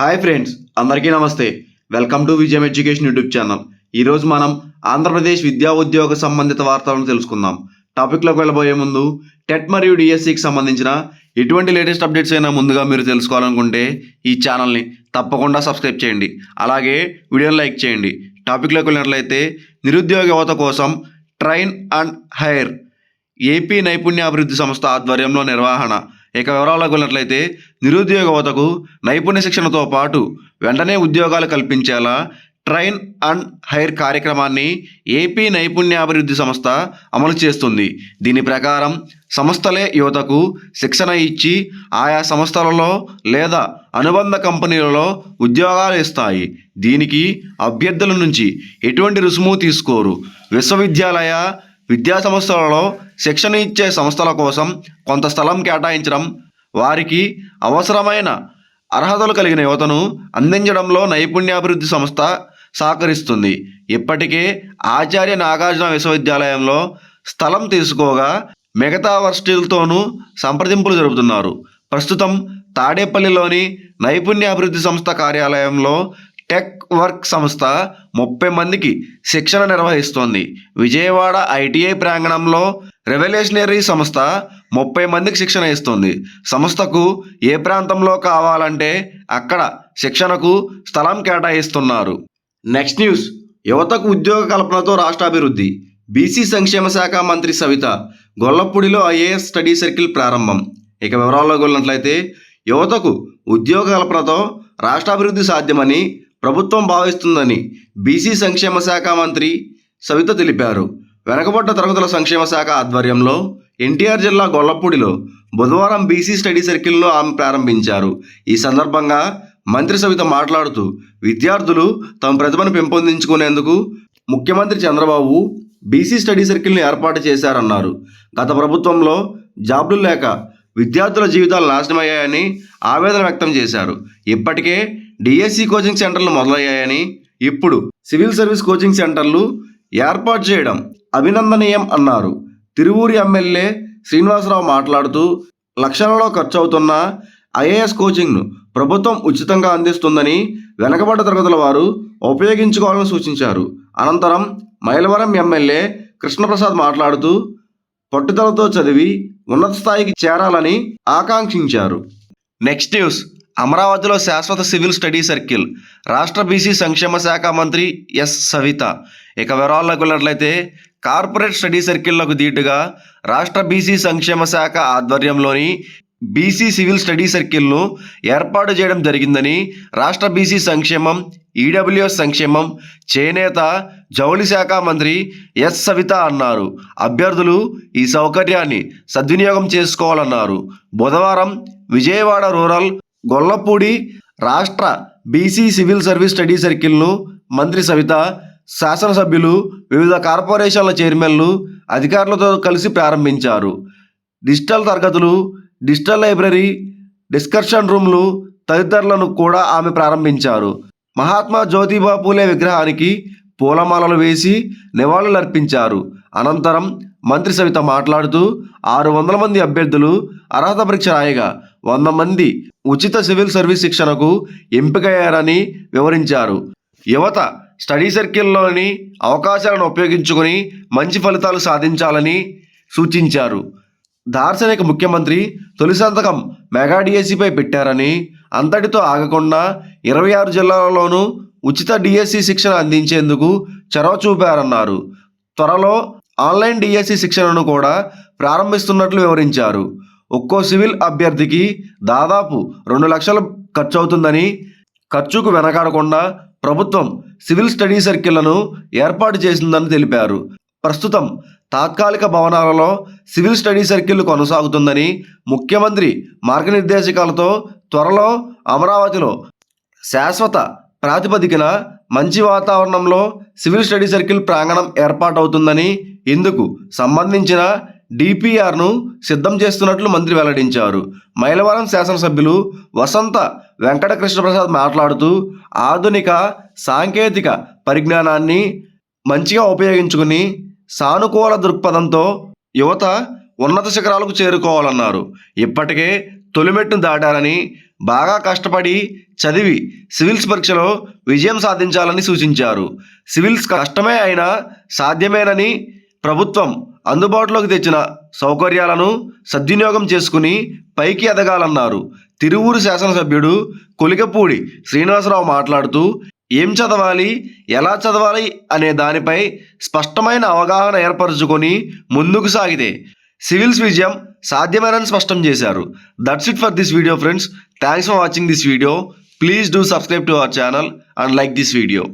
Hi friends అందరికీ నమస్తే. Welcome to Vijayam education YouTube channel. ఈరోజు మనం ఆంధ్రప్రదేశ్ విద్యా ఉద్యోగ సంబంధిత వార్తలను తెలుసుకుందాం. టాపిక్లోకి వెళ్ళబోయే ముందు టెట్ మరియు డిఎస్సికి సంబంధించిన ఎటువంటి లేటెస్ట్ అప్డేట్స్ అయినా ముందుగా మీరు తెలుసుకోవాలనుకుంటే ఈ ఛానల్ని తప్పకుండా సబ్స్క్రైబ్ చేయండి. అలాగే వీడియోని లైక్ చేయండి. టాపిక్లోకి వెళ్ళినట్లయితే నిరుద్యోగ యువత కోసం ట్రైన్ అండ్ హైర్ ఏపీ నైపుణ్యాభివృద్ధి సంస్థ ఆధ్వర్యంలో నిర్వహణ ఇక వివరాల్లోకి వెళ్ళినట్లయితే నిరుద్యోగ యువతకు నైపుణ్య శిక్షణతో పాటు వెంటనే ఉద్యోగాలు కల్పించేలా ట్రైన్ అండ్ హైర్ కార్యక్రమాన్ని ఏపీ నైపుణ్యాభివృద్ధి సంస్థ అమలు చేస్తుంది. దీని ప్రకారం సంస్థలే యువతకు శిక్షణ ఇచ్చి ఆయా సంస్థలలో లేదా అనుబంధ కంపెనీలలో ఉద్యోగాలు ఇస్తాయి. దీనికి అభ్యర్థుల నుంచి ఎటువంటి రుసుము తీసుకోరు. విశ్వవిద్యాలయ విద్యా సంస్థలలో శిక్షణ ఇచ్చే సంస్థల కోసం కొంత స్థలం కేటాయించడం వారికి అవసరమైన అర్హతలు కలిగిన యువతను అందించడంలో నైపుణ్యాభివృద్ధి సంస్థ సహకరిస్తుంది. ఇప్పటికే ఆచార్య నాగార్జున విశ్వవిద్యాలయంలో స్థలం తీసుకోగా మిగతా వర్సిటీలతోనూ సంప్రదింపులు జరుపుతున్నారు. ప్రస్తుతం తాడేపల్లిలోని నైపుణ్యాభివృద్ధి సంస్థ కార్యాలయంలో టెక్ వర్క్ సంస్థ ముప్పై మందికి శిక్షణ నిర్వహిస్తోంది. విజయవాడ ఐటీఐ ప్రాంగణంలో రెవల్యూషనరీ సంస్థ ముప్పై మందికి శిక్షణ ఇస్తుంది. సంస్థకు ఏ ప్రాంతంలో కావాలంటే అక్కడ శిక్షణకు స్థలం కేటాయిస్తున్నారు. Next news. యువతకు ఉద్యోగ కల్పనతో రాష్ట్రాభివృద్ధి బీసీ సంక్షేమ శాఖ మంత్రి సవిత. గొల్లపూడిలో ఐఏఎస్ స్టడీ సర్కిల్ ప్రారంభం. ఇక వివరాల్లోకి వెళ్ళినట్లయితే యువతకు ఉద్యోగ కల్పనతో రాష్ట్రాభివృద్ధి సాధ్యమని ప్రభుత్వం భావిస్తుందని బీసీ సంక్షేమ శాఖ మంత్రి సవిత తెలిపారు. వెనకబడ్డ తరగతుల సంక్షేమ శాఖ ఆధ్వర్యంలో ఎన్టీఆర్ జిల్లా గొల్లపూడిలో బుధవారం బీసీ స్టడీ సర్కిల్ను ఆమె ప్రారంభించారు. ఈ సందర్భంగా మంత్రి సవిత మాట్లాడుతూ విద్యార్థులు తమ ప్రతిభను పెంపొందించుకునేందుకు ముఖ్యమంత్రి చంద్రబాబు బీసీ స్టడీ సర్కిల్ని ఏర్పాటు చేశారన్నారు. గత ప్రభుత్వంలో జాబ్లు లేక విద్యార్థుల జీవితాలు నాశనమయ్యాయని ఆవేదన వ్యక్తం చేశారు. ఇప్పటికే డిఎస్సి కోచింగ్ సెంటర్లు మొదలయ్యాయని ఇప్పుడు సివిల్ సర్వీస్ కోచింగ్ సెంటర్లు ఏర్పాటు చేయడం అభినందనీయం అన్నారు. తిరువూరి ఎమ్మెల్యే శ్రీనివాసరావు మాట్లాడుతూ లక్షలలో ఖర్చు అవుతున్న ఐఏఎస్ కోచింగ్ను ప్రభుత్వం ఉచితంగా అందిస్తుందని వెనకబడ్డ తరగతుల వారు ఉపయోగించుకోవాలని సూచించారు. అనంతరం మైలవరం ఎమ్మెల్యే కృష్ణప్రసాద్ మాట్లాడుతూ పట్టుదలతో చదివి ఉన్నత స్థాయికి చేరాలని ఆకాంక్షించారు. నెక్స్ట్ న్యూస్ అమరావతిలో శాశ్వత సివిల్ స్టడీ సర్కిల్. రాష్ట్ర బీసీ సంక్షేమ శాఖ మంత్రి ఎస్ సవిత. ఇక వివరాల్లోకి వెళ్ళినట్లయితే కార్పొరేట్ స్టడీ సర్కిళ్ళకు దీటుగా రాష్ట్ర బీసీ సంక్షేమ శాఖ ఆధ్వర్యంలోని బీసీ సివిల్ స్టడీ సర్కిల్ను ఏర్పాటు చేయడం జరిగిందని రాష్ట్ర బీసీ సంక్షేమం ఈడబ్ల్యూఎస్ సంక్షేమం చేనేత జౌళి శాఖ మంత్రి ఎస్ సవిత అన్నారు. అభ్యర్థులు ఈ సౌకర్యాన్ని సద్వినియోగం చేసుకోవాలన్నారు. బుధవారం విజయవాడ రూరల్ గొల్లపూడి రాష్ట్ర బీసీ సివిల్ సర్వీస్ స్టడీ సర్కిల్ను మంత్రి సవిత శాసనసభ్యులు వివిధ కార్పొరేషన్ల చైర్మన్లు అధికారులతో కలిసి ప్రారంభించారు. డిజిటల్ తరగతులు డిజిటల్ లైబ్రరీ డిస్కషన్ రూమ్లు తదితరులను కూడా ఆమె ప్రారంభించారు. మహాత్మా జ్యోతిబా పూలే విగ్రహానికి పూలమాలలు వేసి నివాళులర్పించారు. అనంతరం మంత్రి సవిత మాట్లాడుతూ ఆరు వందల మంది అభ్యర్థులు అర్హత పరీక్ష రాయగా వంద మంది ఉచిత సివిల్ సర్వీస్ శిక్షణకు ఎంపికయ్యారని వివరించారు. యువత స్టడీ సర్కిల్లోని అవకాశాలను ఉపయోగించుకొని మంచి ఫలితాలు సాధించాలని సూచించారు. దార్శనిక ముఖ్యమంత్రి తొలి సంతకం మెగా డిఎస్సిపై పెట్టారని అంతటితో ఆగకుండా ఇరవై ఆరు జిల్లాలలోనూ ఉచిత డిఎస్సి శిక్షణ అందించేందుకు చొరవ చూపారన్నారు. త్వరలో ఆన్లైన్ డిఎస్సి శిక్షణను కూడా ప్రారంభిస్తున్నట్లు వివరించారు. ఒక్కో సివిల్ అభ్యర్థికి దాదాపు రెండు లక్షలు ఖర్చు అవుతుందని ఖర్చుకు వెనకాడకుండా ప్రభుత్వం సివిల్ స్టడీ సర్కిళ్ళను ఏర్పాటు చేసిందని తెలిపారు. ప్రస్తుతం తాత్కాలిక భవనాలలో సివిల్ స్టడీ సర్కిల్ కొనసాగుతుందని ముఖ్యమంత్రి మార్గనిర్దేశకాలతో త్వరలో అమరావతిలో శాశ్వత ప్రాతిపదికన మంచి వాతావరణంలో సివిల్ స్టడీ సర్కిల్ ప్రాంగణం ఏర్పాటవుతుందని ఇందుకు సంబంధించిన డిపిఆర్ను సిద్ధం చేస్తున్నట్లు మంత్రి వెల్లడించారు. మైలవరం శాసనసభ్యులు వసంత వెంకటకృష్ణ ప్రసాద్ మాట్లాడుతూ ఆధునిక సాంకేతిక పరిజ్ఞానాన్ని మంచిగా ఉపయోగించుకుని సానుకూల దృక్పథంతో యువత ఉన్నత శిఖరాలకు చేరుకోవాలన్నారు. ఇప్పటికే తొలిమెట్టును దాటారని బాగా కష్టపడి చదివి సివిల్స్ పరీక్షలో విజయం సాధించాలని సూచించారు. సివిల్స్ కష్టమే అయినా సాధ్యమేనని ప్రభుత్వం అందుబాటులోకి తెచ్చిన సౌకర్యాలను సద్వినియోగం చేసుకుని పైకి ఎదగాలన్నారు. తిరువూరు శాసనసభ్యుడు కొలికపూడి శ్రీనివాసరావు మాట్లాడుతూ ఏం చదవాలి? ఎలా చదవాలి? అనే దానిపై స్పష్టమైన అవగాహన ఏర్పరచుకొని ముందుకు సాగితే సివిల్స్ విజయం సాధ్యమేనని స్పష్టం చేశారు. That's it for this video friends thanks for watching this video please do subscribe to our channel and like this video